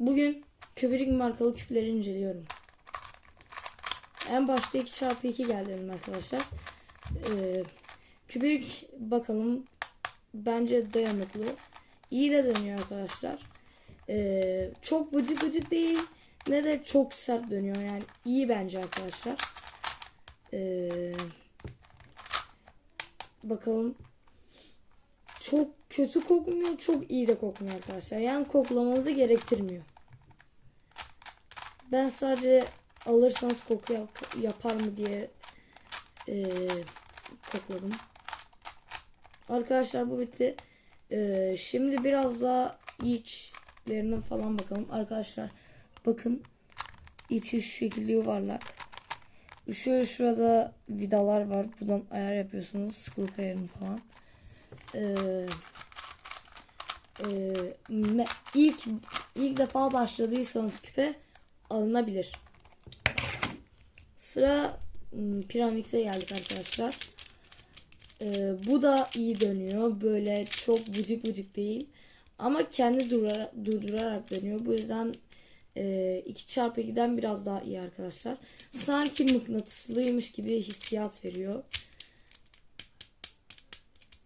Bugün Kubrick markalı küpleri inceliyorum. En başta 2x2 geldi benim arkadaşlar. Ee, Kubrick bakalım bence dayanıklı. İyi de dönüyor arkadaşlar. Ee, çok vıcık vıcık değil ne de çok sert dönüyor yani iyi bence arkadaşlar. Ee, bakalım çok kötü kokmuyor, çok iyi de kokmuyor arkadaşlar. Yani koklamanızı gerektirmiyor. Ben sadece alırsanız koku yap- yapar mı diye eee, kokladım. Arkadaşlar bu bitti. Eee, şimdi biraz daha içlerine falan bakalım. Arkadaşlar bakın içi şu şekilde yuvarlak. Şöyle şurada vidalar var. Buradan ayar yapıyorsunuz. Sıkılık ayarını falan. Ee, e, ilk ilk defa başladıysanız küpe alınabilir. Sıra m, Piramix'e geldik arkadaşlar. Ee, bu da iyi dönüyor. Böyle çok vıcık vıcık değil. Ama kendi dura- durdurarak dönüyor. Bu yüzden e, 2x2'den biraz daha iyi arkadaşlar. Sanki mıknatıslıymış gibi hissiyat veriyor.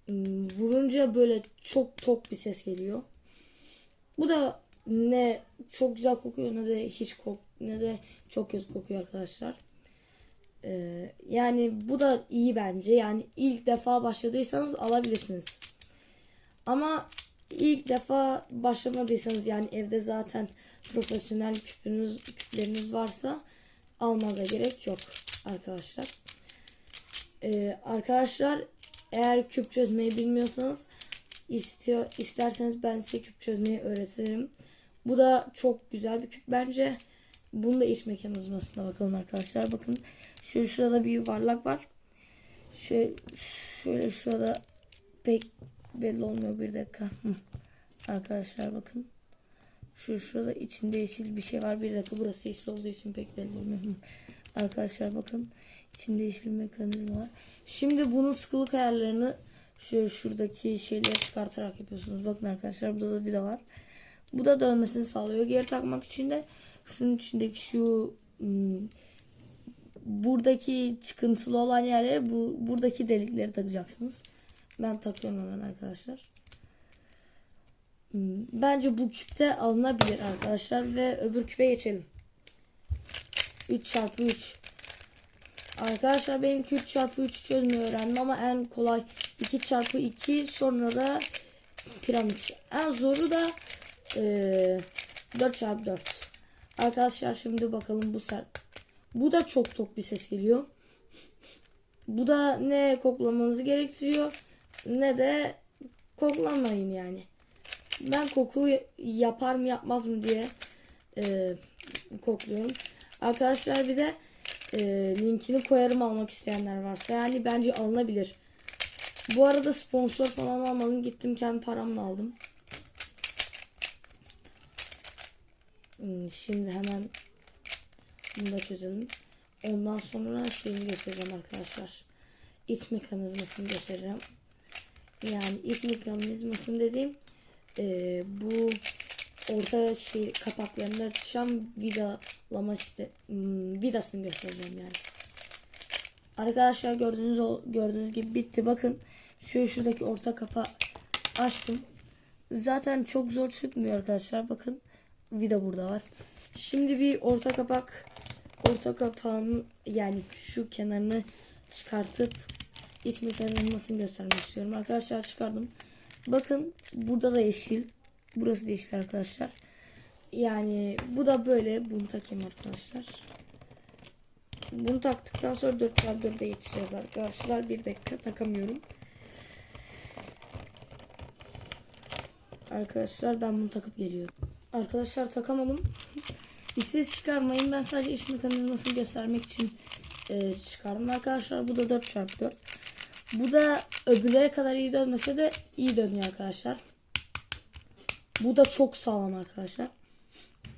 Hmm, vurunca böyle çok tok bir ses geliyor. Bu da ne çok güzel kokuyor ne de hiç kok ne de çok kötü kokuyor arkadaşlar. Ee, yani bu da iyi bence. Yani ilk defa başladıysanız alabilirsiniz. Ama ilk defa başlamadıysanız yani evde zaten profesyonel küpünüz küpleriniz varsa almaza gerek yok arkadaşlar. Ee, arkadaşlar eğer küp çözmeyi bilmiyorsanız istiyor isterseniz ben size küp çözmeyi öğretirim. Bu da çok güzel bir küp bence. Bunu da iç mekanizmasına bakalım arkadaşlar. Bakın şöyle şurada bir yuvarlak var. Şöyle, şöyle şurada pek belli olmuyor bir dakika. Arkadaşlar bakın. Şu şurada içinde yeşil bir şey var. Bir dakika burası yeşil olduğu için pek belli olmuyor. Arkadaşlar bakın. İçinde yeşil mekanizma var. Şimdi bunun sıkılık ayarlarını şöyle şuradaki şeyleri çıkartarak yapıyorsunuz. Bakın arkadaşlar burada da bir de var. Bu da dönmesini sağlıyor. Geri takmak için de şunun içindeki şu hmm, buradaki çıkıntılı olan yerlere bu buradaki delikleri takacaksınız. Ben takıyorum hemen arkadaşlar. Hmm, Bence bu küpte alınabilir arkadaşlar ve öbür küpe geçelim. 3 çarpı 3 Arkadaşlar benim 3 çarpı 3 çözmeyi öğrendim ama en kolay 2 çarpı 2 sonra da piramit. En zoru da eee 4 çarpı 4. Arkadaşlar şimdi bakalım bu sert. Bu da çok tok bir ses geliyor. Bu da ne koklamanızı gerektiriyor ne de koklamayın yani. Ben koku yapar mı yapmaz mı diye eee, kokluyorum. Arkadaşlar bir de e, linkini koyarım almak isteyenler varsa. Yani bence alınabilir. Bu arada sponsor falan almadım. Gittim kendi paramla aldım. Hmm, Şimdi hemen bunu da çözelim. Ondan sonra şeyini göstereceğim arkadaşlar. İç mekanizmasını göstereceğim. Yani iç mekanizmasını dediğim e, bu orta şey kapaklarını açacağım vidalama site hmm, vidasını göstereceğim yani. Arkadaşlar gördüğünüz gördüğünüz gibi bitti. Bakın şu şuradaki orta kapağı açtım. Zaten çok zor çıkmıyor arkadaşlar. Bakın vida burada var. Şimdi bir orta kapak orta kapağının yani şu kenarını çıkartıp iç mekanizmasını göstermek istiyorum. Arkadaşlar çıkardım. Bakın burada da yeşil. Burası yeşil arkadaşlar. Yani bu da böyle. Bunu takayım arkadaşlar. Bunu taktıktan sonra 4x4'e geçeceğiz arkadaşlar. Bir dakika takamıyorum. Arkadaşlar ben bunu takıp geliyorum. Arkadaşlar takamadım. Ses çıkarmayın. Ben sadece iş mekanizmasını göstermek için e, çıkardım. Arkadaşlar bu da 4x4. Bu da öbürlere kadar iyi dönmese de iyi dönüyor arkadaşlar. Bu da çok sağlam arkadaşlar.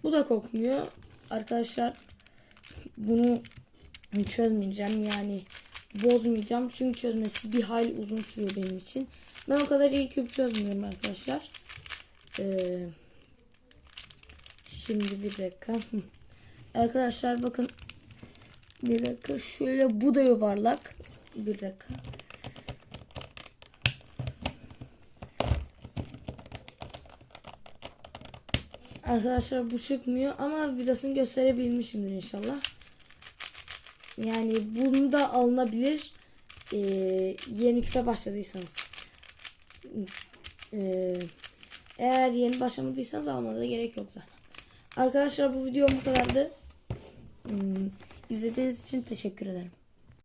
Bu da kokmuyor. Arkadaşlar bunu çözmeyeceğim yani bozmayacağım. Çünkü çözmesi bir hayli uzun sürüyor benim için. Ben o kadar iyi küp çözmüyorum arkadaşlar. Ee, Şimdi bir dakika. Arkadaşlar bakın. Bir dakika. Şöyle bu da yuvarlak. Bir dakika. Arkadaşlar bu çıkmıyor ama vidasını gösterebilmişimdir inşallah. Yani bunu da alınabilir. Ee, yeni küpe başladıysanız. Ee, eğer yeni başlamadıysanız almanıza gerek yok zaten. Arkadaşlar bu videom bu kadardı. Hmm, izlediğiniz için teşekkür ederim.